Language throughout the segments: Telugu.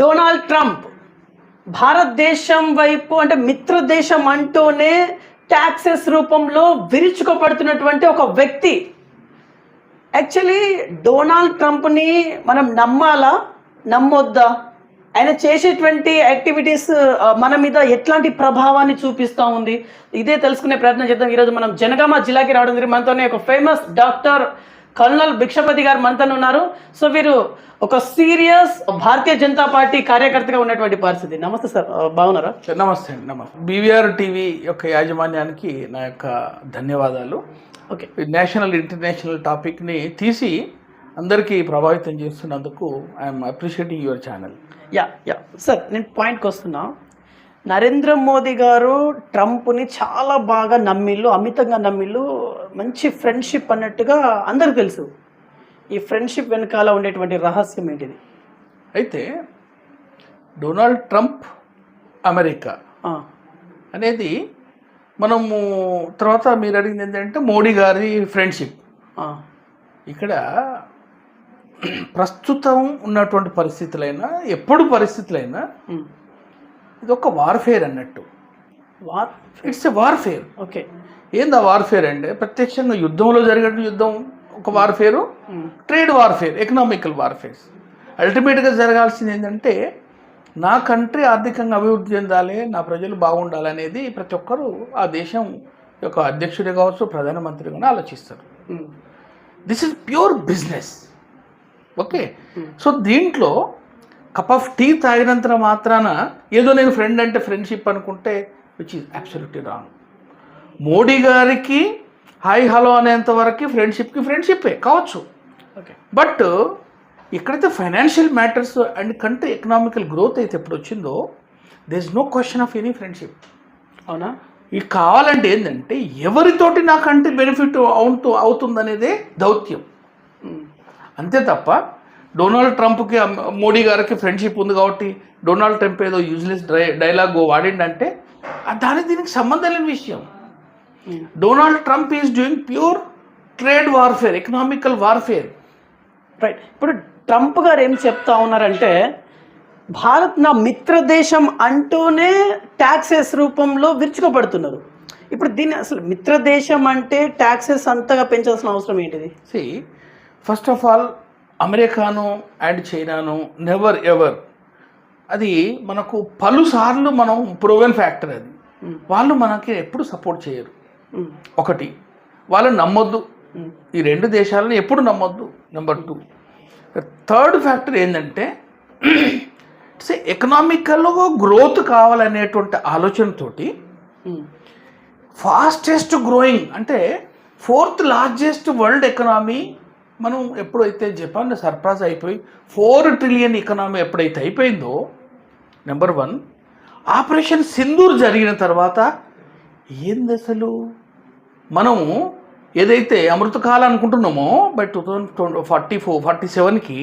డొనాల్డ్ ట్రంప్ భారతదేశం వైపు అంటే మిత్రదేశం అంటూనే ట్యాక్సెస్ రూపంలో విరుచుకోబడుతున్నటువంటి ఒక వ్యక్తి. యాక్చువల్లీ డొనాల్డ్ ట్రంప్ని మనం నమ్మాలా? నమ్మొద్దా? ఆయన చేసేటువంటి యాక్టివిటీస్ మన మీద ఎట్లాంటి ప్రభావాన్ని చూపిస్తూ ఉంది? ఇదే తెలుసుకునే ప్రయత్నం చేద్దాం. ఈరోజు మనం జనగామ జిల్లాకి రావడం జరిగింది. మనతోనే ఒక ఫేమస్ డాక్టర్ కల్నల్ భిక్షపతి గారు మనతో ఉన్నారు. సో వీరు ఒక సీరియస్ భారతీయ జనతా పార్టీ కార్యకర్తగా ఉన్నటువంటి పరిస్థితి. నమస్తే సార్. బాగున్నారా? నమస్తే అండి నమస్తే. బీవీఆర్ టీవీ యొక్క యాజమాన్యానికి నా యొక్క ధన్యవాదాలు. ఓకే. నేషనల్ ఇంటర్నేషనల్ టాపిక్ని తీసి అందరికీ ప్రభావితం చేస్తున్నందుకు I'm appreciating your channel. Yeah yeah. Sir నేను పాయింట్కి వస్తున్నా. నరేంద్ర మోదీ గారు ట్రంప్ని చాలా బాగా నమ్మిళ్ళు అమితంగా నమ్మిళ్ళు మంచి ఫ్రెండ్షిప్ అన్నట్టుగా అందరికి తెలుసు. ఈ ఫ్రెండ్షిప్ వెనకాల ఉండేటువంటి రహస్యం ఏంటిది? అయితే డొనాల్డ్ ట్రంప్ అమెరికా అనేది మనము తర్వాత మీరు అడిగింది ఏంటంటే మోడీ గారి ఫ్రెండ్షిప్. ఇక్కడ ప్రస్తుతం ఉన్నటువంటి పరిస్థితులైనా ఎప్పుడు పరిస్థితులైనా. ఇది ఒక వార్ఫేర్ అన్నట్టు. War it's a warfare okay ఏంది ఆ వార్ఫేర్ అంటే? ప్రత్యక్షంగా యుద్ధంలో జరిగే యుద్ధం ఒక warfare trade warfare economical warfares అల్టిమేట్గా జరగాల్సింది ఏంటంటే నా కంట్రీ ఆర్థికంగా అభివృద్ధి చెందాలి నా ప్రజలు బాగుండాలి అనేది ప్రతి ఒక్కరూ ఆ దేశం యొక్క అధ్యక్షుడే కావచ్చు ప్రధానమంత్రి కూడా ఆలోచిస్తారు. This is pure business okay so దీంట్లో కప్ ఆఫ్ టీ తాగినంత మాత్రాన ఏదో నేను ఫ్రెండ్ అంటే ఫ్రెండ్షిప్ అనుకుంటే which is absolutely wrong Modi గారికి హాయ్ హలో అనేంత వరకు ఫ్రెండ్షిప్కి ఫ్రెండ్షిప్పే కావచ్చు. ఓకే. బట్ ఎక్కడైతే financial matters and country economical growth అయితే ఎప్పుడు వచ్చిందో there is no question of any friendship అవునా? ఇది కావాలంటే ఏంటంటే ఎవరితోటి నా కంట్రీ బెనిఫిట్ అవుతూ అవుతుందనేదే దౌత్యం. అంతే తప్ప డొనాల్డ్ ట్రంప్కి మోడీ గారికి ఫ్రెండ్షిప్ ఉంది కాబట్టి డొనాల్డ్ ట్రంప్ ఏదో యూజ్లెస్ డై డైలాగ్ వాడిండంటే ఆ దాని దీనికి సంబంధం లేని విషయం. ఉమ్, Donald Trump is doing pure trade warfare economical warfare. Right ఇప్పుడు ట్రంప్ గారు ఏం చెప్తా ఉన్నారంటే భారత్ నా మిత్ర దేశం అంటూనే ట్యాక్సెస్ రూపంలో విరుచుకోబడుతున్నారు ఇప్పుడు దీన్ని అసలు మిత్ర దేశం అంటే ట్యాక్సెస్ అంతగా పెంచాల్సిన అవసరం ఏంటిది? సి ఫస్ట్ ఆఫ్ ఆల్ అమెరికాను అండ్ చైనాను నెవర్ ఎవర్ అది మనకు పలుసార్లు మనం ప్రూవెన్ ఫ్యాక్టర్ అది. వాళ్ళు మనకి ఎప్పుడు సపోర్ట్ చేయరు. ఒకటి వాళ్ళని నమ్మొద్దు. ఈ రెండు దేశాలను ఎప్పుడు నమ్మొద్దు. నెంబర్ టూ థర్డ్ ఫ్యాక్టర్ ఏంటంటే ఇట్స్ ఎకనామికల్గా గ్రోత్ కావాలనేటువంటి ఆలోచనతోటి ఫాస్టెస్ట్ గ్రోయింగ్ అంటే ఫోర్త్ లార్జెస్ట్ వరల్డ్ ఎకనామీ మనం ఎప్పుడైతే జపాన్ సర్ప్రైజ్ అయిపోయి ఫోర్ ట్రిలియన్ ఎకనామీ ఎప్పుడైతే అయిపోయిందో నెంబర్ వన్ ఆపరేషన్ సింధూర్ జరిగిన తర్వాత ఏంది అసలు? మనము ఏదైతే అమృతకాలం అనుకుంటున్నామో by two thousand forty four forty సెవెన్కి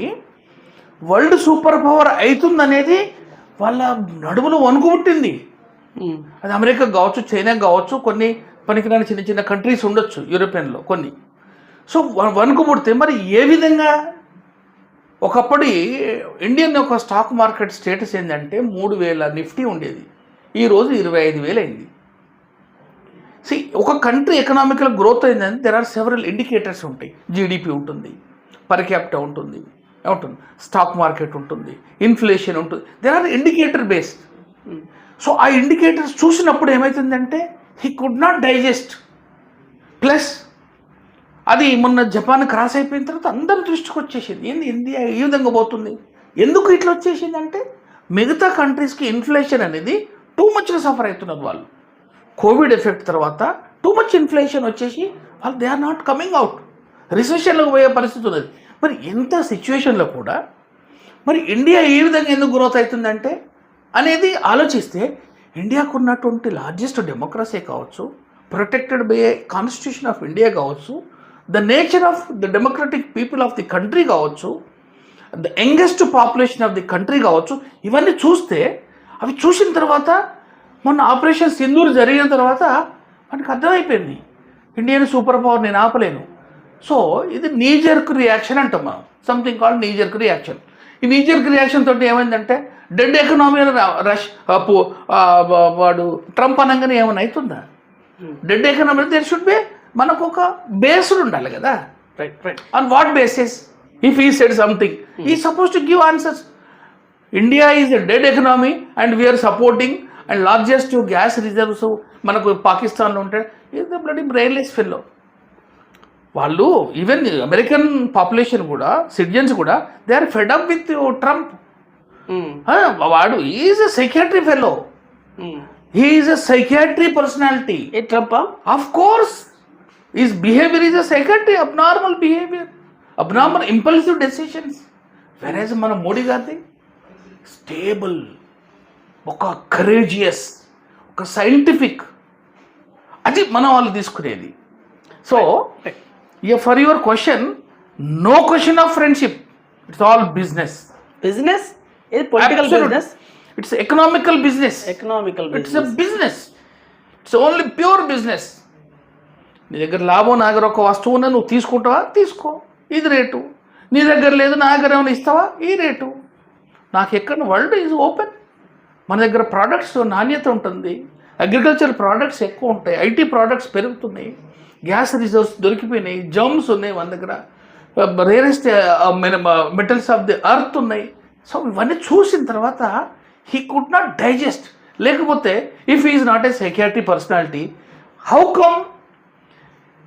వరల్డ్ సూపర్ పవర్ అవుతుందనేది వాళ్ళ నడుములో వణుకు పుట్టింది. ఉమ్, అది అమెరికా కావచ్చు చైనా కావచ్చు కొన్ని పనికిరాని చిన్న చిన్న కంట్రీస్ ఉండొచ్చు యూరోపియన్లో కొన్ని. సో వ- వణుకు పుడితే మరి ఏ విధంగా? ఒకప్పటి ఇండియన్ యొక్క స్టాక్ మార్కెట్ స్టేటస్ ఏంటంటే మూడు వేల నిఫ్టీ ఉండేది. ఈరోజు ఇరవై ఐదు వేలు అయింది. సి ఒక కంట్రీ ఎకనామికల్ గ్రోత్ అయిందంటే దెర్ ఆర్ సెవరల్ ఇండికేటర్స్ ఉంటాయి. జీడిపి ఉంటుంది పర్ క్యాపిటల్ ఉంటుంది ఏముంటుంది స్టాక్ మార్కెట్ ఉంటుంది ఇన్ఫ్లేషన్ ఉంటుంది there are indicator based so ఆ ఇండికేటర్స్ చూసినప్పుడు ఏమవుతుందంటే he could not digest plus అది మొన్న జపాన్ క్రాస్ అయిపోయిన తర్వాత అందరి దృష్టికి వచ్చేసింది. ఏంది ఇండియా ఈ విధంగా పోతుంది? ఎందుకు ఇట్లా వచ్చేసింది అంటే మిగతా కంట్రీస్కి ఇన్ఫ్లేషన్ అనేది టూ మచ్గా సఫర్ అవుతున్నారు వాళ్ళు. కోవిడ్ ఎఫెక్ట్ తర్వాత టూ మచ్ ఇన్ఫ్లేషన్ వచ్చేసి వాళ్ళు they are not coming out రిసెషన్లోకి పోయే పరిస్థితి ఉన్నది. మరి ఎంత సిచ్యువేషన్లో కూడా మరి ఇండియా ఏ విధంగా ఎందుకు గ్రోత్ అవుతుందంటే అనేది ఆలోచిస్తే ఇండియాకు ఉన్నటువంటి లార్జెస్ట్ డెమోక్రసీ కావచ్చు protected by constitution of India కావచ్చు the nature of the democratic people of the country కావచ్చు the youngest population of the country కావచ్చు ఇవన్నీ చూస్తే అవి చూసిన తర్వాత మొన్న ఆపరేషన్ సింధూర్ జరిగిన తర్వాత మనకు అర్థమైపోయింది. ఇండియన్ సూపర్ పవర్ నేను ఆపలేను. సో ఇది నీజర్క్ రియాక్షన్ అంటాం మనం. సంథింగ్ కాల్డ్ నీజర్క్ రియాక్షన్ ఈ నీచర్ రియాక్షన్ తోటి ఏమైందంటే డెడ్ ఎకనామీ రష్ వాడు ట్రంప్ అనగానే ఏమైనా అవుతుందా? Dead economy there should be మనకు ఒక బేస్డ్ ఉండాలి కదా? Right right on what basis if he said something he suppose to give answers India is a dead economy and we are supporting and largest gas reserves మనకు పాకిస్తాన్లో ఉంటాయి. Is the bloody brainless fellow వాళ్ళు ఈవెన్ అమెరికన్ పాపులేషన్ కూడా సిటిజన్స్ కూడా they are fed up with Trump వాడు is a psychiatry fellow he is a psychiatry personality ట్రంపా Of course, his behavior is a psychiatry, abnormal behavior, abnormal impulsive decisions. Whereas మన మోడీ గారిది స్టేబుల్ ఒక కరేజియస్ ఒక సైంటిఫిక్ అది మన వాళ్ళు తీసుకునేది. So for your question no question of friendship it's all business business ఇది political business it's economical business economical it's business it's only pure business నీ దగ్గర లాభం నా దగ్గర ఒక వస్తువు ఉన్నా నువ్వు తీసుకుంటావా? తీసుకో. ఇది రేటు. నీ దగ్గర లేదు నా దగ్గర ఏమైనా ఇస్తావా? ఈ రేటు. నాకు ఎక్కడ వరల్డ్ ఈజ్ ఓపెన్. మన దగ్గర ప్రోడక్ట్స్ నాణ్యత ఉంటుంది. అగ్రికల్చర్ ప్రోడక్ట్స్ ఎక్కువ ఉంటాయి. ఐటీ ప్రోడక్ట్స్ పెరుగుతున్నాయి. గ్యాస్ రిజర్వ్స్ దొరికిపోయినాయి. జమ్స్ ఉన్నాయి మన దగ్గర. Rarest metals of the earth ఉన్నాయి. సో ఇవన్నీ చూసిన తర్వాత హీ కుడ్ నాట్ డైజెస్ట్. లేకపోతే if is not a security personality how come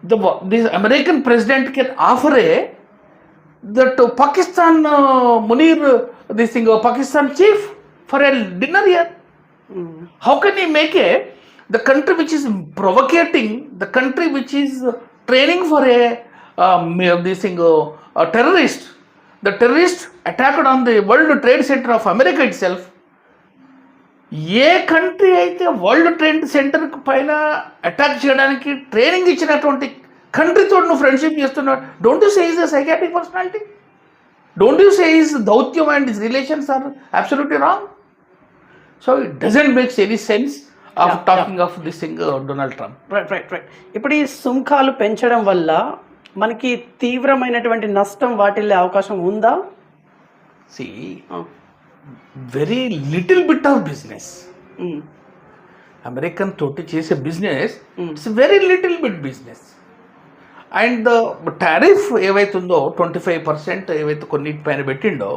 the this American president can offer a that Pakistan uh, Munir uh, this thing uh, Pakistan chief for a dinner here. Mm. How can he make a the country which is provoking the country which is training for a um, this thing uh, a terrorist the terrorist attacked on the World Trade Center of America itself ఏ కంట్రీ అయితే వరల్డ్ ట్రేడ్ సెంటర్ పైన అటాక్ చేయడానికి ట్రైనింగ్ ఇచ్చినటువంటి కంట్రీతో నువ్వు ఫ్రెండ్షిప్ చేస్తున్నావు? Don't you say is the psychiatric personality don't you say is దౌత్యం and is relations are absolutely wrong so it doesn't makes any sense of talking of this thing Donald Trump right right right ఇప్పుడు ఈ సుంకాలు పెంచడం వల్ల మనకి తీవ్రమైనటువంటి నష్టం వాటిల్లే అవకాశం ఉందా? See very little bit of business American తోటి చేసే business it's very little bit business and the tariff ఏవైతుందో twenty five percent ఏవైతే కొన్నిటి పైన పెట్టిండో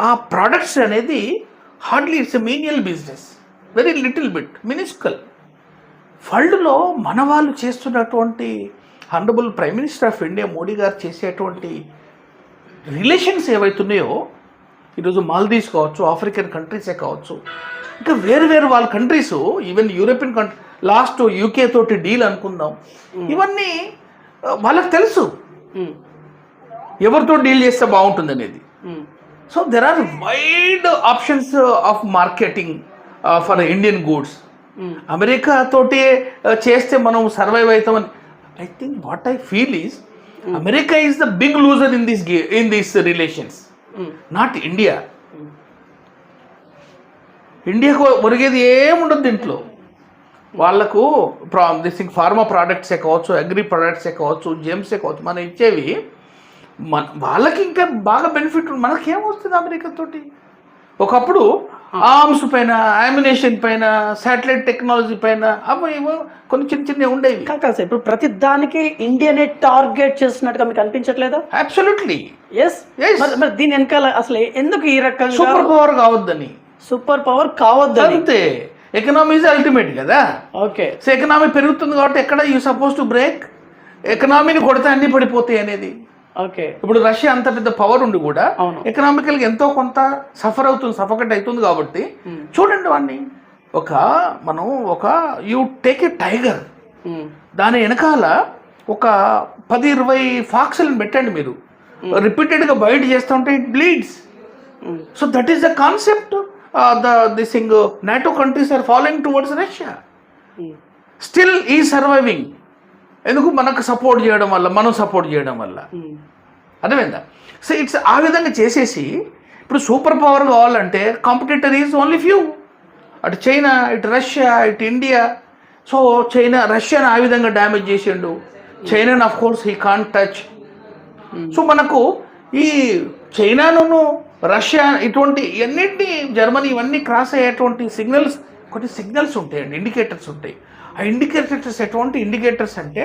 ఆ ప్రోడక్ట్స్ అనేది hardly it's a menial business very little bit minuscule వరల్డ్లో మన వాళ్ళు చేస్తున్నటువంటి honourable prime minister of India Modi గారు చేసేటువంటి రిలేషన్స్ ఏవైతున్నాయో ఈరోజు మాల్దీవ్స్ కావచ్చు ఆఫ్రికన్ కంట్రీసే కావచ్చు. ఇంకా వేరు వేరు వాళ్ళ countries even European country last UK తోటి డీల్ అనుకుందాం. ఇవన్నీ వాళ్ళకి తెలుసు. ఎవరితో డీల్ చేస్తే బాగుంటుంది అనేది. So there are wide options of marketing for Indian goods America తోటి ఆ, చేస్తే మనం సర్వైవ్ అవుతామని. I think what I feel is America is the big loser in this in these relations not India. ఇండియాకు ఒరిగేది ఏముండదు దీంట్లో. వాళ్ళకు ప్రా దిస్ థింగ్ ఫార్మా ప్రోడక్ట్సే కావచ్చు అగ్రి ప్రోడక్ట్సే కావచ్చు జెమ్సే కావచ్చు మనం ఇచ్చేవి మన వాళ్ళకి ఇంకా బాగా బెనిఫిట్ మనకేమొస్తుంది అమెరికా తోటి? ఒకప్పుడు ఆర్మ్స్ పైన అమ్యునేషన్ పైన శాటిలైట్ టెక్నాలజీ పైన అవి కొన్ని చిన్న చిన్నవి ఉండేవి. కాదు సార్ ఇప్పుడు ప్రతి దానికి ఇండియానే టార్గెట్ చేస్తున్నట్టుగా మీకు అనిపించట్లేదా? Absolutely yes. మరి దీని వెనకాల అసలు ఎందుకు ఈ రకంగా? సూపర్ పవర్ కావద్దని. సూపర్ పవర్ కావద్దని. అంతే. ఎకనామీ ఈజ్ అల్టిమేట్ కదా. ఓకే సో ఎకనామీ పెరుగుతుంది కాబట్టి ఎక్కడ యూ సపోజ్ టు బ్రేక్ ఎకనామీని కొడితే అన్ని పడిపోతాయి అనేది. ఓకే. ఇప్పుడు రష్యా అంత పెద్ద పవర్ ఉండి కూడా అవును. ఎకనామికల్గా ఎంతో కొంత సఫర్ అవుతుంది సఫకట్ అవుతుంది కాబట్టి. చూడండి వాడిని. ఒక మనం ఒక యూ టేక్ ఏ టైగర్ దాని వెనకాల ఒక పది ఇరవై ఫాక్స్లను పెట్టండి మీరు. రిపీటెడ్గా బయట చేస్తుంటే it bleeds so that is the concept the this thing NATO countries are following towards Russia still ఈ సర్వైవింగ్ ఎందుకు మనకు సపోర్ట్ చేయడం వల్ల మనం సపోర్ట్ చేయడం వల్ల? ఉమ్, అర్థమైందా? సో ఇట్స్ ఆ విధంగా చేసేసి ఇప్పుడు సూపర్ పవర్ కావాలంటే కాంపిటేటర్ ఈజ్ ఓన్లీ ఫ్యూ అటు చైనా ఇటు రష్యా ఇటు ఇండియా సో చైనా రష్యాని ఆ విధంగా డ్యామేజ్ చేసిండు. చైనాని of course he can touch so మనకు ఈ చైనాను రష్యా ఇటువంటి ఇవన్నింటినీ జర్మనీ ఇవన్నీ క్రాస్ అయ్యేటువంటి సిగ్నల్స్ కొన్ని సిగ్నల్స్ ఉంటాయండి ఇండికేటర్స్ ఉంటాయి. ఆ ఇండికేటర్స్ ఎటువంటి ఇండికేటర్స్ అంటే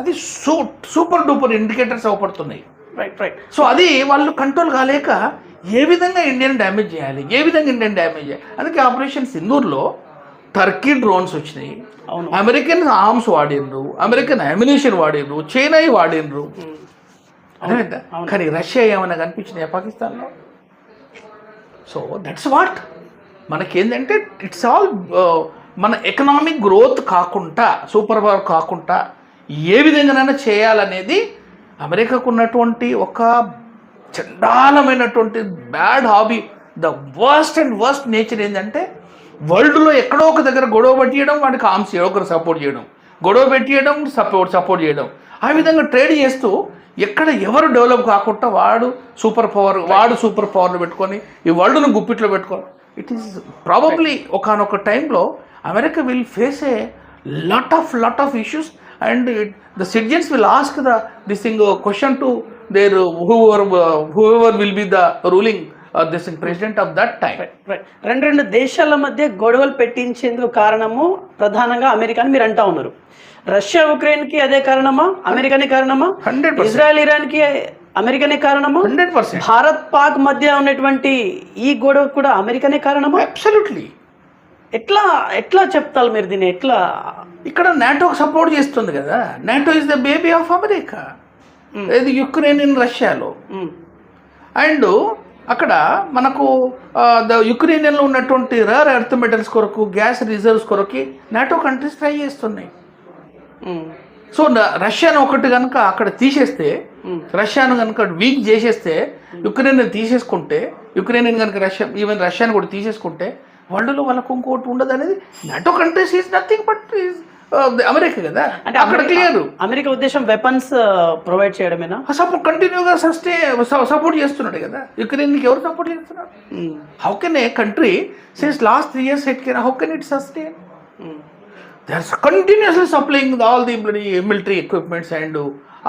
అది సూ సూపర్ డూపర్ ఇండికేటర్స్ అవపడుతున్నాయి. రైట్ రైట్ సో అది వాళ్ళు కంట్రోల్ కాలేక ఏ విధంగా ఇండియన్ డ్యామేజ్ చేయాలి ఏ విధంగా ఇండియన్ డ్యామేజ్ చేయాలి? అందుకే ఆపరేషన్ సింధూర్లో టర్కీ డ్రోన్స్ వచ్చినాయి. అవును. అమెరికన్ ఆర్మ్స్ వాడిండ్రు అమెరికన్ అమ్యునేషన్ వాడిండ్రు వాడిండ్రు అర్థమైందా? కానీ రష్యా ఏమైనా కనిపించినాయా పాకిస్తాన్లో? సో దట్స్ వాట్ మనకేంటంటే ఇట్స్ ఆల్ మన ఎకనామిక్ గ్రోత్ కాకుండా సూపర్ పవర్ కాకుండా ఏ విధంగానైనా చేయాలనేది అమెరికాకు ఉన్నటువంటి ఒక చండాలమైనటువంటి bad hobby the worst and worst nature ఏంటంటే వరల్డ్లో ఎక్కడో ఒక దగ్గర గొడవ పెట్టియడం వాడికి ఆర్మ్స్ ఒకరు సపోర్ట్ చేయడం. గొడవ పెట్టియడం సపోర్ట్ సపోర్ట్ చేయడం. ఆ విధంగా ట్రేడ్ చేస్తూ ఎక్కడ ఎవరు డెవలప్ కాకుండా వాడు సూపర్ పవర్ వాడు సూపర్ పవర్ని పెట్టుకొని ఈ వరల్డ్ను గుప్పిట్లో పెట్టుకొని ఇట్ ఈస్ ప్రాబబ్లీ ఒకనొక టైంలో America will face a lot of lot of issues and the citizens will ask the this thing question to their whoever whoever will be the ruling this president of that right రెండు రెండు దేశాల మధ్య గొడవలు పెట్టించేందుకు కారణము ప్రధానంగా అమెరికా అని మీరు అంటా ఉన్నారు. రష్యా ఉక్రెయిన్కి అదే కారణమా? అమెరికానే కారణమా? హండ్రెడ్ ఇజ్రాయెల్ ఇరాన్కి అమెరికానే కారణమా? Hundred percent. భారత్ పాక్ మధ్య ఉన్నటువంటి ఈ గొడవ కూడా అమెరికానే కారణమా? అబ్సల్యూట్లీ ఎట్లా ఎట్లా చెప్తారు మీరు దీన్ని? ఎట్లా? ఇక్కడ నాటోకి సపోర్ట్ చేస్తుంది కదా. NATO is the baby of America. ఇది యుక్రెయిన్ ఇన్ రష్యాలో అండ్ అక్కడ మనకు ద యుక్రెయిన్లో ఉన్నటువంటి రేర్ ఎర్త్ మెటల్స్ కొరకు గ్యాస్ రిజర్వ్స్ కొరకు నాటో కంట్రీస్ ట్రై చేస్తున్నాయి. సో న- రష్యాను ఒకటి కనుక అక్కడ తీసేస్తే. రష్యాను కనుక వీక్ చేసేస్తే యుక్రెయిన్ తీసేసుకుంటే యుక్రెయిన్ కనుక రష్యా ఈవెన్ రష్యాను కూడా తీసేసుకుంటే వరల్డ్లో వాళ్ళకు ఇంకోటి ఉండదు అనేది NATO countries is nothing but is America కదా? అంటే అక్కడ క్లియర్ అమెరికా ఉద్దేశం వెపన్స్ ప్రొవైడ్ చేయడమేనా? సపోర్ట్ కంటిన్యూగా సస్టే సపోర్ట్ చేస్తున్నాడు కదా? యుక్రెయిన్కి ఎవరు సపోర్ట్ చేస్తున్నారు? How can a country since last three years it can how can it sustain they are continuously supplying all the military equipments and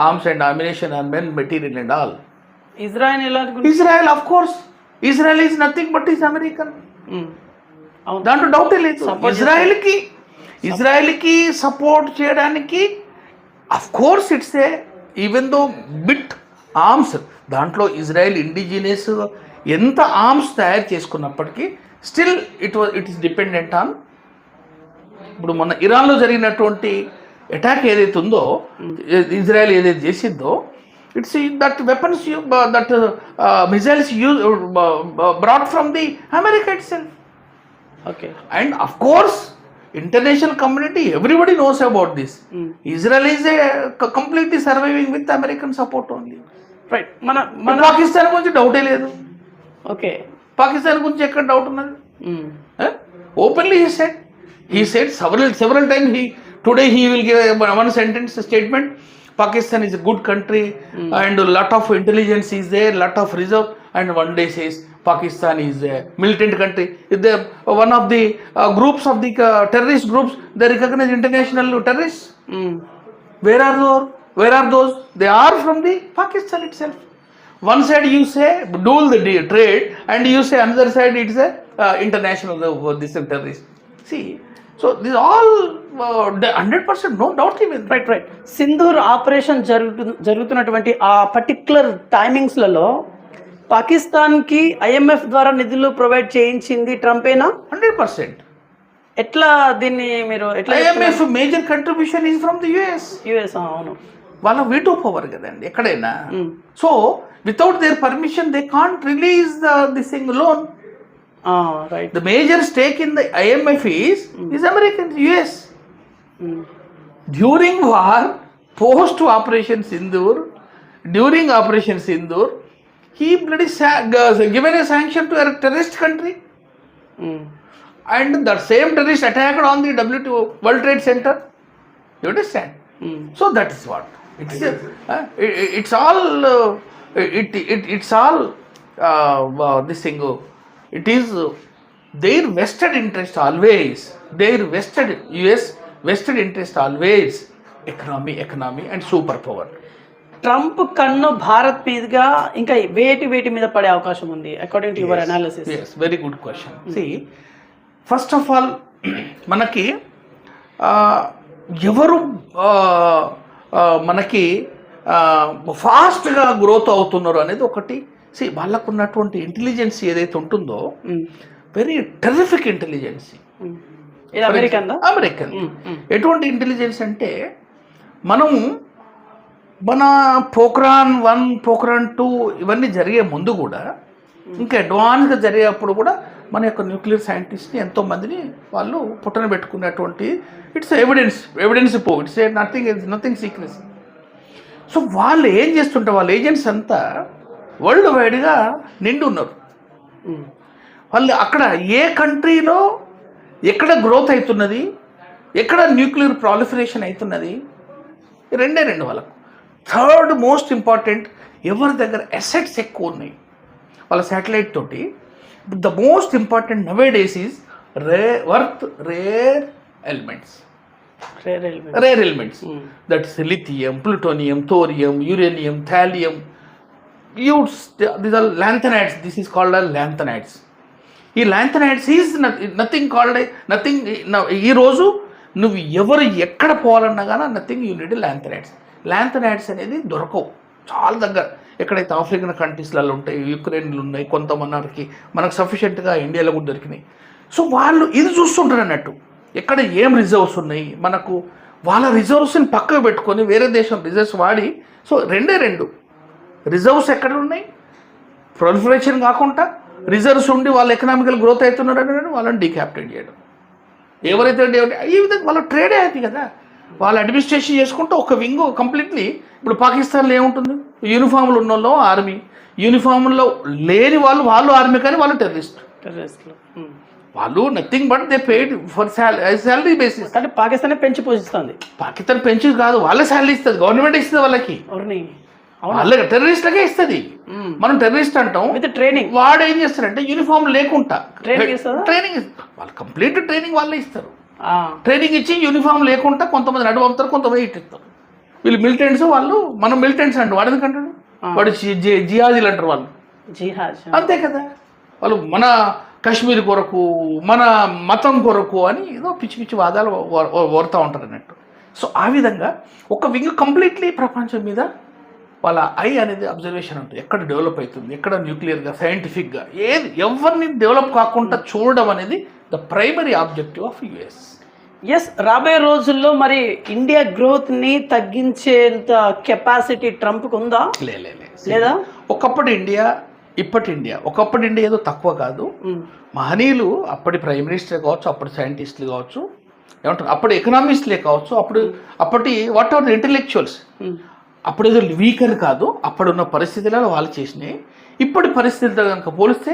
arms and ammunition and men material and all Israel ఎలా Israel of course Israel is nothing but is American దాంట్లో డౌటే లేదు. ఇజ్రాయెల్కి ఇజ్రాయెల్కి సపోర్ట్ చేయడానికి of course it's a even though bit arms దాంట్లో ఇజ్రాయెల్ ఇండిజినియస్ ఎంత ఆర్మ్స్ తయారు చేసుకున్నప్పటికీ still it was it is dependent on ఇప్పుడు మొన్న ఇరాన్లో జరిగినటువంటి అటాక్ ఏదైతే ఉందో ఇజ్రాయెల్ ఏదైతే చేసిందో it's that weapons you that missiles use brought from the America itself okay And of course, international community, everybody knows about this. Mm. Israel is a, co- completely surviving with American support only. Right మన మన పాకిస్తాన్ గురించి డౌటే లేదు. ఓకే పాకిస్తాన్ గురించి ఎక్కడ డౌట్ ఉన్నది? Openly he said he said several several time he today he will give one sentence statement Pakistan is good country and lot of intelligence is there lot of reserve and one day says Pakistan is a militant country the one of the groups of the terrorist groups the recognise international terrorist where are those where are those they are from the Pakistan itself one side uses a dual the trade and uses a another side it's a international this terrorist see so this all hundred percent no doubt right right Sindoor operation జరుగుతు జరుగుతున్నటువంటి ఆ పర్టిక్యులర్ టైమింగ్స్లలో పాకిస్తాన్కి ఐఎంఎఫ్ ద్వారా నిధులు ప్రొవైడ్ చేయించింది ట్రంప్ేనా? Hundred percent. ఎట్లా దీన్ని మీరు IMF major contribution is from the US US అవును. వాళ్ళ వీటో పవర్ కదండి ఎక్కడైనా. So without their permission they can't release the this thing loan the major stake in the IMF is is American US during war post operation Sindoor during operation Sindoor he bloody given a sanction to a terrorist country, and that same terrorist attacked on the WTO World Trade Center. You understand? So that is what it's. uh, it, it's all. Uh, it, it it's all. Uh, uh, this thing. uh, It is uh, their vested interest always. Their vested US vested interest always. Economy, economy, and superpower. Trump కన్ను భారత్ మీదుగా ఇంకా వేటి వేటి మీద పడే అవకాశం ఉంది according to your analysis very good question see first of all మనకి ఎవరు మనకి ఫాస్ట్గా గ్రోత్ అవుతున్నారు అనేది ఒకటి. సి వాళ్ళకు ఉన్నటువంటి ఇంటెలిజెన్స్ ఏదైతే ఉంటుందో వెరీ టెరిఫిక్ ఇంటెలిజెన్సీ ఇది అమెరికన్. అమెరికన్ ఎటువంటి ఇంటెలిజెన్స్ అంటే మనము మన పోక్రాన్ వన్ పోక్రాన్ టూ ఇవన్నీ జరిగే ముందు కూడా ఇంకా అడ్వాన్స్గా జరిగేప్పుడు కూడా మన యొక్క న్యూక్లియర్ సైంటిస్ట్ని ఎంతో మందిని వాళ్ళు పుట్టన పెట్టుకున్నటువంటి ఇట్స్ ఎవిడెన్స్ ఎవిడెన్స్ పో it's a nothing it's nothing secrets so వాళ్ళు ఏం చేస్తుంటారు? వాళ్ళ ఏజెంట్స్ అంతా వరల్డ్ వైడ్గా నిండి ఉన్నారు. వాళ్ళు అక్కడ ఏ కంట్రీలో ఎక్కడ గ్రోత్ అవుతున్నది? ఎక్కడ న్యూక్లియర్ ప్రాలిఫరేషన్ అవుతున్నది? రెండే రెండు వాళ్ళకు. థర్డ్ మోస్ట్ ఇంపార్టెంట్ ఎవరి దగ్గర అసెట్స్ ఎక్కువ ఉన్నాయి? వాళ్ళ శాటిలైట్ తోటి. The most important nowadays is rare earth rare elements rare elements that's lithium plutonium thorium uranium thallium యూట్స్ these are lanthanides this is called are lanthanides ఈ lanthanides is nothing called nothing ఈ రోజు నువ్వు ఎవరు ఎక్కడ పోవాలన్నా కానీ nothing you need lanthanides lanthanides అనేది దొరకవు. చాలా దగ్గర. ఎక్కడైతే ఆఫ్రికన్ కంట్రీస్లలో ఉంటాయి యుక్రెయిన్లు ఉన్నాయి కొంతమందికి మనకు సఫిషియెంట్గా ఇండియాలో కూడా దొరికినాయి. సో వాళ్ళు ఇది చూస్తుంటారు అన్నట్టు. ఎక్కడ ఏం రిజర్వ్స్ ఉన్నాయి? మనకు వాళ్ళ రిజర్వ్స్ని పక్కకు పెట్టుకొని వేరే దేశం రిజర్వ్స్ వాడి సో రెండే రెండు. రిజర్వ్స్ ఎక్కడ ఉన్నాయి? ప్రొలిఫరేషన్ కాకుండా రిజర్వ్స్ ఉండి వాళ్ళ ఎకనామికల్ గ్రోత్ అవుతున్నారని వాళ్ళని డీక్యాప్టేట్ చేయడం. ఎవరైతే ఈ విధంగా వాళ్ళ ట్రేడే అవుతుంది కదా. వాళ్ళ అడ్మినిస్ట్రేషన్ చేసుకుంటూ ఒక వింగ్ కంప్లీట్లీ ఇప్పుడు పాకిస్తాన్లో ఏముంటుంది? యూనిఫామ్లు ఉన్న వాళ్ళు ఆర్మీ యూనిఫామ్లో లేని వాళ్ళు వాళ్ళు ఆర్మీ కానీ వాళ్ళు టెర్రరిస్ట్ వాళ్ళు nothing but they paid for salary basis అంటే పాకిస్తాన్ పెంచి పోషిస్తుంది. పాకిస్తాన్ పెంచి కాదు వాళ్ళే శాలరీ ఇస్తుంది గవర్నమెంట్ ఇస్తుంది వాళ్ళకి. వాళ్ళకి టెర్రరిస్ట్లకే ఇస్తుంది. మనం టెర్రరిస్ట్ అంటాం. విత్ ట్రైనింగ్ వాడు ఏం చేస్తాడంటే యూనిఫామ్ లేకుండా Training ఇస్తారా? ట్రైనింగ్ వాళ్ళు కంప్లీట్ ట్రైనింగ్ వాళ్ళే ఇస్తారు. ట్రైనింగ్ ఇచ్చి యూనిఫామ్ లేకుండా కొంతమంది నడుపు పంపుతారు కొంతమంది ఇటు ఇస్తారు. వీళ్ళు మిలిటెంట్స్ వాళ్ళు మనం మిలిటెంట్స్ అంటారు వాడు ఎందుకంటాడు వాడు జి- జి- జియాజీలు అంటారు వాళ్ళు. జిహాజ్ అంతే కదా. వాళ్ళు మన కాశ్మీర్ కొరకు మన మతం కొరకు అని ఏదో పిచ్చి పిచ్చి వాదాలు ఓరుతూ ఉంటారు అన్నట్టు. సో ఆ విధంగా ఒక వింగ్ కంప్లీట్లీ ప్రపంచం మీద వాళ్ళ ఐ అనేది అబ్జర్వేషన్ ఉంటుంది. ఎక్కడ డెవలప్ అవుతుంది? ఎక్కడ న్యూక్లియర్గా సైంటిఫిక్గా ఏది? ఎవరిని డెవలప్ కాకుండా చూడడం అనేది the primary objective of US yes రాబోయే రోజుల్లో మరి ఇండియా గ్రోత్ని తగ్గించేంత కెపాసిటీ ట్రంప్కు ఉందా. లేదా? ఒకప్పటి ఇండియా ఇప్పటి ఇండియా ఒకప్పటి ఇండియా ఏదో తక్కువ కాదు. మహనీయులు అప్పటి ప్రైమ్ మినిస్టర్ కావచ్చు అప్పటి సైంటిస్టులు కావచ్చు ఏమంటారు? అప్పటి ఎకనామిస్ట్లే కావచ్చు అప్పుడు అప్పటి వాట్ ఆర్ ద ఇంటలెక్చువల్స్ అప్పుడు ఏదో వీక్ అని కాదు అప్పుడున్న పరిస్థితులలో వాళ్ళు చేసినాయి ఇప్పటి పరిస్థితులతో కనుక పోలిస్తే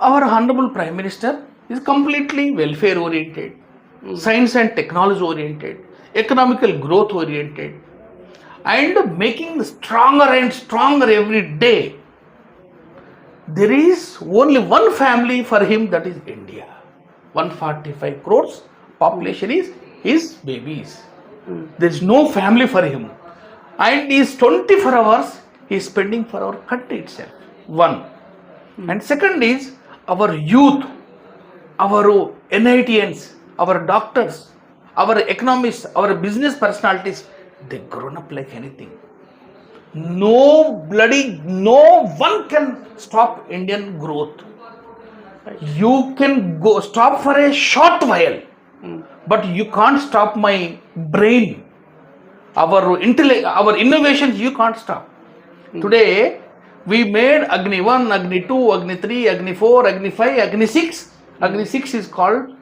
our honourable prime minister is completely welfare oriented science and technology oriented economical growth oriented and making stronger and stronger every day there is only one family for him that is India. 145 crores population is his babies. There is no family for him. And he is 24 hours he is spending for our country itself. One. Hmm. And second is our youth, our NITians, our doctors, our economists, our business personalities, they grown up like anything. No bloody no one can stop indian growth. You can go stop for a short while hmm. but you can't stop my brain our intellect our innovations you can't stop. Today we made agni 1 agni 2 agni 3 agni 4 agni 5 agni 6 agni 6 is called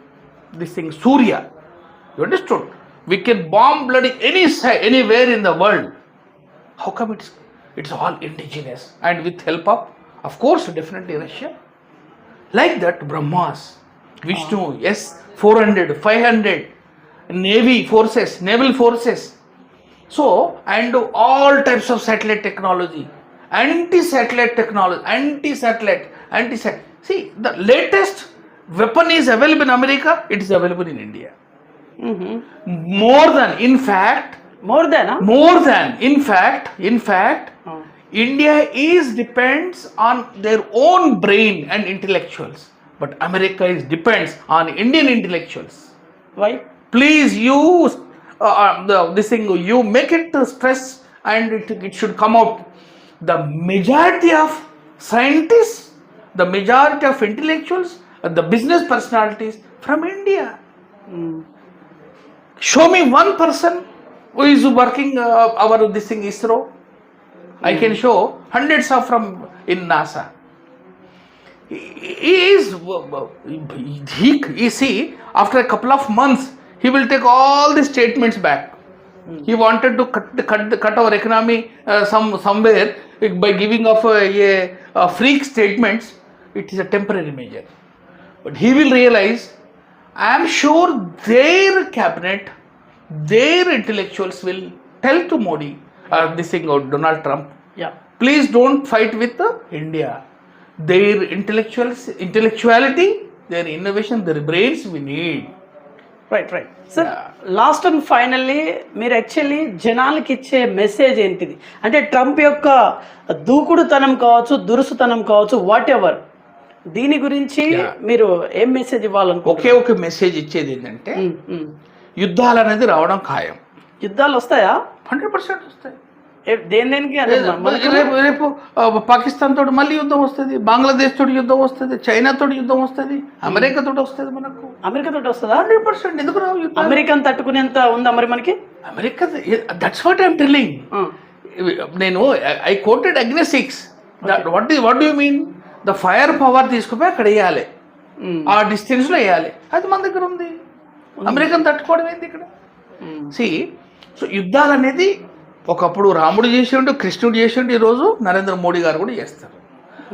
this thing surya. You understood? We can bomb bloody any si- anywhere in the world. How come it's it's all indigenous? And with help of of course definitely russia. Like that brahmas vishnu yes 400 500 navy forces naval forces so, and all types of satellite technology, anti-satellite technology, anti-satellite, anti-satellite. See, the latest weapon is available in America, it is available in India. Mm-hmm. More than, in fact, more than, huh? more than, in fact, in fact, oh. India is depends on their own brain and intellectuals, but America is depends on Indian intellectuals. Why? Please use uh, uh, the, this thing. You make it stress, and it, it should come out. The majority of scientists, the majority of intellectuals, and the business personalities from India. Show me one person who is working uh, our this thing ISRO. I can show hundreds of from in NASA. He he is he you see after a couple of months he will take all the statements back. He wanted to cut cut, cut our economy uh, some somewhere by giving of a, a, a freak statements. It is a temporary measure, but he will realize. I am sure their cabinet, their intellectuals will tell to Modi, uh, this thing or Donald Trump, yeah please don't fight with uh, India. Their intellectuals, intellectuality, their innovation, their brains we need. Right right sir last and finally మీరు యాక్చువల్లీ జనాలకి ఇచ్చే మెసేజ్ ఏంటిది? అంటే ట్రంప్ యొక్క దూకుడుతనం కావచ్చు దురుసుతనం కావచ్చు వాట్ ఎవర్ దీని గురించి. మీరు ఏం మెసేజ్ ఇవ్వాలనుకో ఒకే ఒక మెసేజ్ ఇచ్చేది ఏంటంటే యుద్ధాలు అనేది రావడం ఖాయం. యుద్ధాలు వస్తాయా? హండ్రెడ్ పర్సెంట్ వస్తాయి. దేని దేనికి రేపు రేపు పాకిస్తాన్ తోటి మళ్ళీ యుద్ధం వస్తుంది బంగ్లాదేశ్ తోటి యుద్ధం వస్తుంది చైనా తోటి యుద్ధం వస్తుంది అమెరికా తోటి వస్తుంది మనకు. అమెరికా తోటి వస్తుందా? హండ్రెడ్ పర్సెంట్ ఎందుకు రావు? అమెరికాని తట్టుకునేంత ఉందా మరి మనకి? America that's what I'm telling నేను I quoted Agni six what what you mean the fire power తీసుకుపోయి అక్కడ వేయాలి. ఉమ్, ఆ డిస్టెన్స్లో వేయాలి. అది మన దగ్గర ఉంది. అమెరికన్ తట్టుకోవడం ఏంది ఇక్కడ? సి సో యుద్ధాలు అనేది ఒకప్పుడు రాముడు చేసిండు కృష్ణుడు చేసిండు ఈరోజు నరేంద్ర మోడీ గారు కూడా చేస్తారు.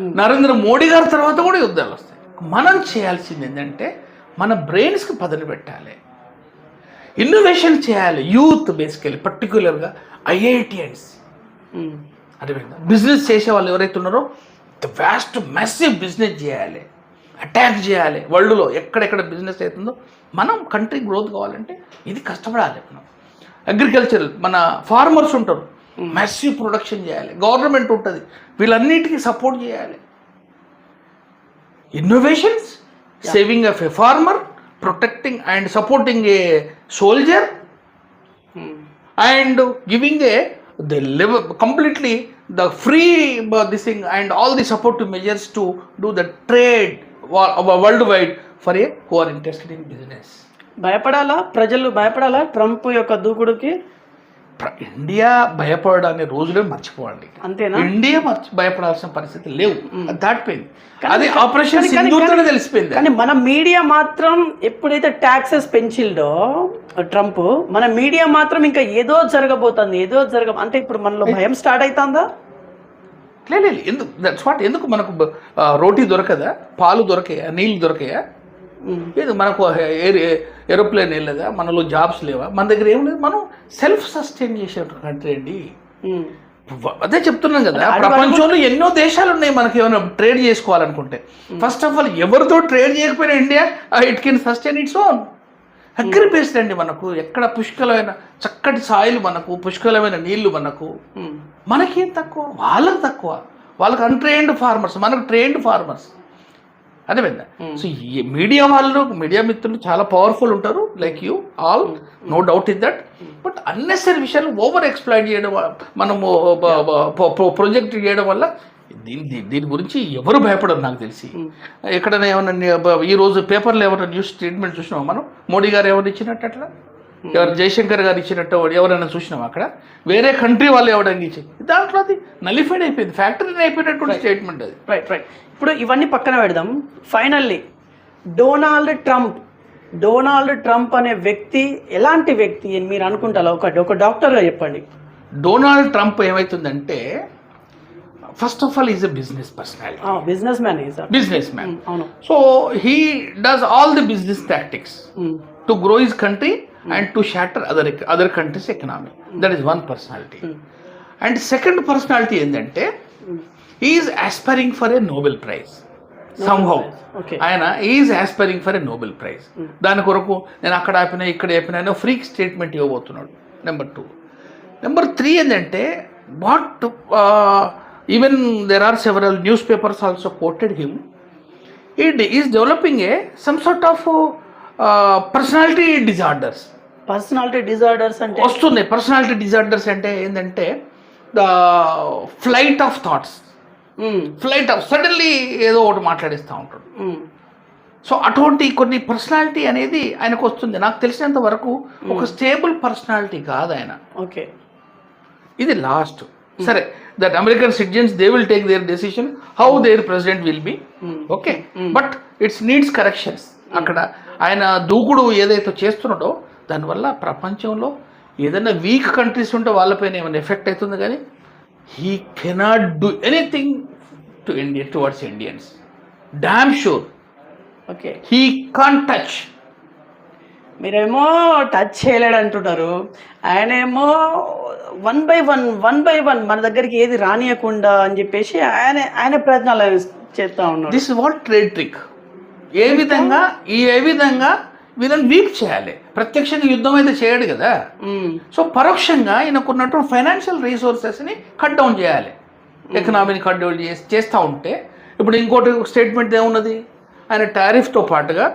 నరేంద్ర మోడీ గారి తర్వాత కూడా యుద్ధాలు వస్తాయి. మనం చేయాల్సింది ఏంటంటే మన బ్రెయిన్స్కి పదును పెట్టాలి. ఇన్నోవేషన్ చేయాలి. యూత్ బేసికలీ పర్టికులర్గా ఐఐటిఎన్స్ అర్థమైందా బిజినెస్ చేసే వాళ్ళు ఎవరైతే ఉన్నారో ద వ్యాస్ట్ మెసివ్ బిజినెస్ చేయాలి. అటాక్ చేయాలి. వరల్డ్లో ఎక్కడెక్కడ బిజినెస్ అవుతుందో మనం కంట్రీ గ్రోత్ కావాలంటే ఇది కష్టపడాలి మనం. అగ్రికల్చర్ మన ఫార్మర్స్ ఉంటారు. మ్యాసివ్ ప్రొడక్షన్ చేయాలి. గవర్నమెంట్ ఉంటుంది. వీళ్ళన్నిటికీ సపోర్ట్ చేయాలి. Innovations saving of a farmer protecting and supporting a soldier and giving a the live completely the free this thing and all the support measures to do the trade worldwide for a who are interested in business భయపడాలా? ప్రజలు భయపడాలా? ట్రంప్ యొక్క దూకుడుకి? ఇండియా భయపడనే రోజులే మర్చిపోవాలి అంతేనా? ఇండియా మర్చి భయపడాల్సిన పరిస్థితి లేవు. దాటిపోయింది. అది ఆపరేషన్ సింధూర్తోనే తెలిసిపోయింది. కానీ మన మీడియా మాత్రం ఎప్పుడైతే ట్యాక్సెస్ పెంచిల్డో ట్రంప్ మన మీడియా మాత్రం ఇంకా ఏదో జరగబోతుంది ఏదో జరగ అంటే ఇప్పుడు మనలో భయం స్టార్ట్ అవుతుందా లేదు లేదు ఎందుకు దట్స్ వాట్ ఎందుకు మనకు రోటీ దొరకదా? పాలు దొరకయా? నీళ్ళు దొరకయా? లేదు మనకు ఏరోప్లేన్ వెళ్ళదా మనలో జాబ్స్ లేవా? మన దగ్గర ఏం లేదు. మనం సెల్ఫ్ సస్టైన్ చేసే కంట్రీ అండి అదే చెప్తున్నాం కదా. ప్రపంచంలో ఎన్నో దేశాలు ఉన్నాయి మనకి ఏమైనా ట్రేడ్ చేసుకోవాలనుకుంటే. ఫస్ట్ ఆఫ్ ఆల్ ఎవరితో ట్రేడ్ చేయకపోయినా India it can sustain it's own agri based అండి మనకు. ఎక్కడ పుష్కలమైన చక్కటి సాయిలు మనకు పుష్కలమైన నీళ్ళు మనకు. మనకేం తక్కువ? వాళ్ళకి తక్కువ. వాళ్ళకి అన్ట్రైన్డ్ ఫార్మర్స్ మనకు ట్రైన్డ్ ఫార్మర్స్ అర్థమైందా సో ఈ మీడియా వాళ్ళు మీడియా మిత్రులు చాలా పవర్ఫుల్ ఉంటారు like you all no doubt in that but unnecessary విషయాలు ఓవర్ ఎక్స్ప్లైన్ చేయడం మనము ప్రొజెక్ట్ చేయడం వల్ల దీని దీని- దీని గురించి ఎవరు భయపడరు నాకు తెలిసి. ఎక్కడైనా ఏమన్నా ని- బ- ఈ రోజు పేపర్లో ఏమైనా న్యూస్ స్టేట్మెంట్ చూసినావా మనం? మోడీ గారు ఎవరు ఇచ్చినట్టు అట్లా? ఎవరు జయశంకర్ గారు ఇచ్చినట్టు ఎవరైనా చూసినాం అక్కడ? వేరే కంట్రీ వాళ్ళు ఎవరైనా ఇచ్చి దాంట్లో అది నలిఫైడ్ అయిపోయింది. ఫ్యాక్టరీ అయిపోయినటువంటి స్టేట్మెంట్ అది. రైట్ రైట్ ఇప్పుడు ఇవన్నీ పక్కన పెడదాం. Finally Donald Trump Donald Trump అనే వ్యక్తి ఎలాంటి వ్యక్తి అని మీరు అనుకుంటారా? ఒకటి ఒక డాక్టర్గా చెప్పండి. డొనాల్డ్ ట్రంప్ ఏమవుతుందంటే first of all is a business personality businessman businessman అవును. So he does all the business tactics to grow his country and to shatter other other countries economy that is one personality and second personality ఏంటంటే is aspiring for a Nobel prize okay ఆయన is aspiring for a Nobel prize దాని కొరకు నేను అక్కడ ఆపినా ఇక్కడ ఆపినా ఫ్రీక్ స్టేట్మెంట్ ఇవ్వబోతున్నాడు. నెంబర్ టూ నెంబర్ త్రీ ఏంటంటే what even there are several newspapers also quoted him it is developing a some sort of personality disorders personality disorders అంటే? వస్తున్నాయి పర్సనాలిటీ డిజార్డర్స్ అంటే ఏంటంటే the flight of thoughts flight of suddenly ఏదో ఒకటి మాట్లాడేస్తూ ఉంటాడు. సో అటువంటి కొన్ని పర్సనాలిటీ అనేది ఆయనకు వస్తుంది. నాకు తెలిసినంత వరకు ఒక స్టేబుల్ పర్సనాలిటీ కాదు ఆయన. ఓకే. ఇది లాస్ట్ సరే that American citizens they will take their decision how their president will be okay but it's needs corrections అక్కడ ఆయన దూకుడు ఏదైతే చేస్తున్నాడో దానివల్ల ప్రపంచంలో ఏదైనా వీక్ కంట్రీస్ ఉంటే వాళ్ళపైన ఏమైనా ఎఫెక్ట్ అవుతుంది కానీ he cannot do anything to India towards Indians damn sure okay he can touch మీరేమో టచ్ చేయలేడు అంటున్నారు. ఆయనేమో one by one one by one మన దగ్గరికి ఏది రానియకుండా అని చెప్పేసి ఆయన ఆయన ప్రయత్నాలు ఆయన చేస్తా ఉన్నాడు. దిస్ వాట్ ట్రేడ్ ట్రిక్ ఏ విధంగా ఈ ఏ విధంగా వీళ్ళని వీక్ చేయాలి. ప్రత్యక్షంగా యుద్ధం అయితే చేయడు కదా. సో పరోక్షంగా ఈయనకున్నట్టు ఫైనాన్షియల్ రీసోర్సెస్ని కట్ డౌన్ చేయాలి. ఎకనామీని కట్ డౌన్ చేసి చేస్తూ ఉంటే ఇప్పుడు ఇంకోటి స్టేట్మెంట్ ఏమున్నది? ఆయన టారిఫ్తో పాటుగా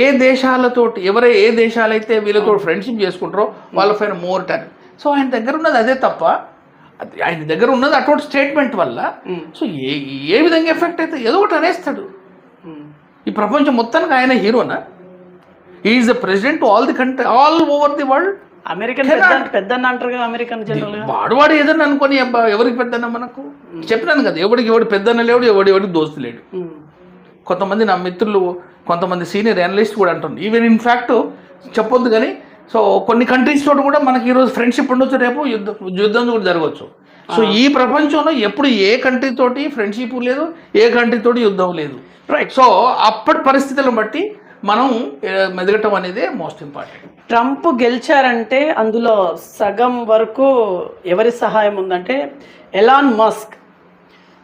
ఏ దేశాలతోటి ఎవరై ఏ దేశాలైతే వీళ్ళతో ఫ్రెండ్షిప్ చేసుకుంటారో వాళ్ళపైన మోర్ టారిఫ్. సో ఆయన దగ్గర ఉన్నది అదే తప్ప ఆయన దగ్గర ఉన్నది అటువంటి స్టేట్మెంట్ వల్ల సో ఏ ఏ విధంగా ఎఫెక్ట్ అయితే ఏదో ఒకటి అనేస్తాడు. ఈ ప్రపంచం మొత్తానికి ఆయన హీరోనా? Is the president all the country all over the world American పెద్ద అంటారు కదా అమెరికన్ జనరల్ వాడు వాడు ఏదన్నా అనుకొని ఎవరికి పెద్దన్న మనకు? చెప్పినాను కదా ఎవడికి ఎవడు పెద్దన్న లేడు ఎవడు ఎవడికి దోస్తు లేడు. కొంతమంది నా మిత్రులు కొంతమంది సీనియర్ అనలిస్ట్ కూడా అంటుంది. ఈవెన్ ఇన్ ఫ్యాక్ట్ చెప్పొద్దు కానీ సో కొన్ని కంట్రీస్ తోటి కూడా మనకి ఈరోజు ఫ్రెండ్షిప్ ఉండొచ్చు రేపు యుద్ధం యుద్ధం కూడా జరగవచ్చు. సో ఈ ప్రపంచంలో ఎప్పుడు ఏ కంట్రీ తోటి ఫ్రెండ్షిప్ లేదు ఏ కంట్రీ తోటి యుద్ధం లేదు. రైట్ సో అప్పటి పరిస్థితులను బట్టి మనం మెదగటం అనేది మోస్ట్ ఇంపార్టెంట్ ట్రంప్ గెలిచారంటే అందులో సగం వరకు ఎవరి సహాయం ఉందంటే ఎలాన్ మస్క్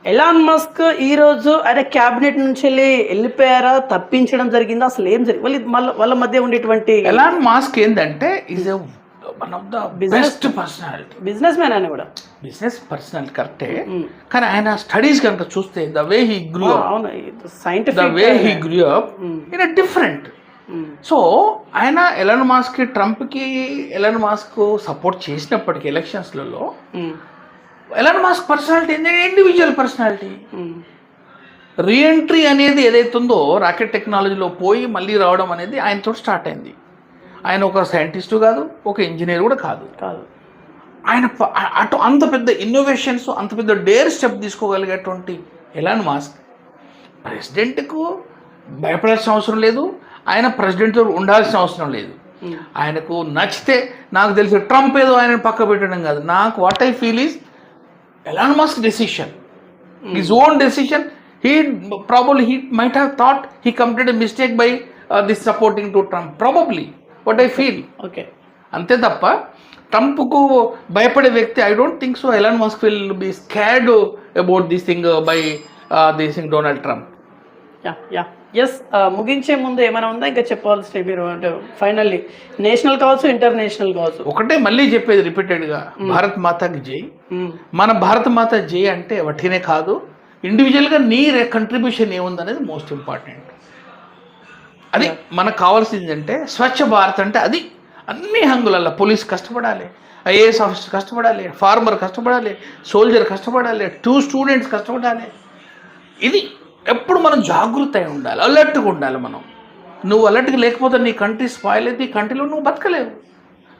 ఎలాన్ మస్క్ ఈ రోజు ఆయన క్యాబినెట్ నుంచి వెళ్ళి వెళ్ళిపోయారా తప్పించడం జరిగిందా అసలు ఏం జరిగింది వాళ్ళ వాళ్ళ- వాళ్ళ మధ్య ఉండేటువంటి ఎలాన్ మాస్క్ ఏంటంటే is a one of the best personality businessman ఆయన కూడా. బిజినెస్ పర్సనాలిటీ కరెక్టే కానీ ఆయన స్టడీస్ కనుక చూస్తే ద వే హీ గ్రూ అవును the scientific way he grew up in different so ఆయన ఎలన్ మాస్క్ ట్రంప్కి ఎలన్ మాస్క్ సపోర్ట్ చేసినప్పటికీ ఎలక్షన్స్లలో ఎలన్ మాస్క్ పర్సనాలిటీ ఏంటంటే ఇండివిజువల్ పర్సనాలిటీ రీఎంట్రీ అనేది ఏదైతే ఉందో రాకెట్ టెక్నాలజీలో పోయి మళ్ళీ రావడం అనేది ఆయనతో స్టార్ట్ అయింది. ఆయన ఒక సైంటిస్టు కాదు ఒక ఇంజనీర్ కూడా కాదు. కాదు. ఆయన అటు అంత పెద్ద ఇన్నోవేషన్స్ అంత పెద్ద డేర్ స్టెప్ తీసుకోగలిగేటువంటి ఎలాన్ మాస్క్ ప్రెసిడెంట్కు భయపడాల్సిన అవసరం లేదు ఆయన ప్రెసిడెంట్ ఉండాల్సిన అవసరం లేదు. ఆయనకు నచ్చితే నాకు తెలిసి ట్రంప్ ఏదో ఆయన పక్క పెట్టడం కాదు. నాకు what I feel is Elon Musk decision his own decision he probably he might have thought he complete mistake by this supporting to Trump probably what I feel okay అంతే తప్ప ట్రంప్కు భయపడే వ్యక్తి I don't think so Elon Musk will be scared about this thing by this thing Donald Trump yeah yeah yes ముగించే ముందు ఏమైనా ఉందా? ఇంకా చెప్పాల్సి మీరు అంటే ఫైనల్లీ నేషనల్ కావచ్చు ఇంటర్నేషనల్ కావచ్చు ఒకటే మళ్ళీ చెప్పేది రిపీటెడ్గా భారత్ మాతాకి జై. మ్మ్. మన భారత మాత జై అంటే వట్టినే కాదు ఇండివిజువల్గా నీ కంట్రిబ్యూషన్ ఏముంది అనేది మోస్ట్ ఇంపార్టెంట్ అది మనకు కావాల్సింది అంటే స్వచ్ఛ భారత్ అంటే అది అన్ని హంగులల్లో పోలీస్ కష్టపడాలి ఐఏఎస్ ఆఫీసర్ కష్టపడాలి ఫార్మర్ కష్టపడాలి సోల్జర్ కష్టపడాలి టూ స్టూడెంట్స్ కష్టపడాలి. ఇది ఎప్పుడు మనం జాగృత అయి ఉండాలి అలర్ట్గా ఉండాలి మనం. నువ్వు అలర్ట్గా లేకపోతే నీ కంట్రీ స్పాయిల్ అయితే ఈ కంట్రీలో నువ్వు బతకలేవు.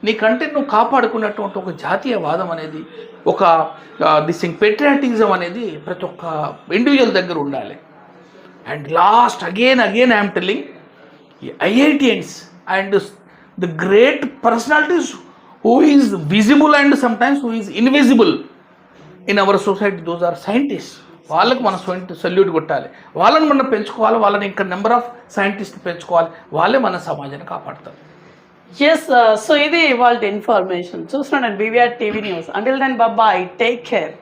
నీ కంట్రీని నువ్వు కాపాడుకున్నటువంటి ఒక జాతీయవాదం అనేది ఒక దిస్ థింగ్ పెట్రియాటిజం అనేది ప్రతి ఒక్క ఇండివిజువల్ దగ్గర ఉండాలి. And last again again I'm telling IITians and the great personalities who is visible and sometimes who is invisible in our society those are scientist వాళ్ళకు మనం సల్యూట్ కొట్టాలి. వాళ్ళని మనం పెంచుకోవాలి వాళ్ళని ఇంకా నెంబర్ ఆఫ్ సైంటిస్ట్ పెంచుకోవాలి. వాళ్ళే మన సమాజాన్ని కాపాడతారు. ఎస్ సో ఇది వాళ్ళ ఇన్ఫర్మేషన్ చూస్తున్నాను BVR TV news until then బాబాయ్ టేక్ కేర్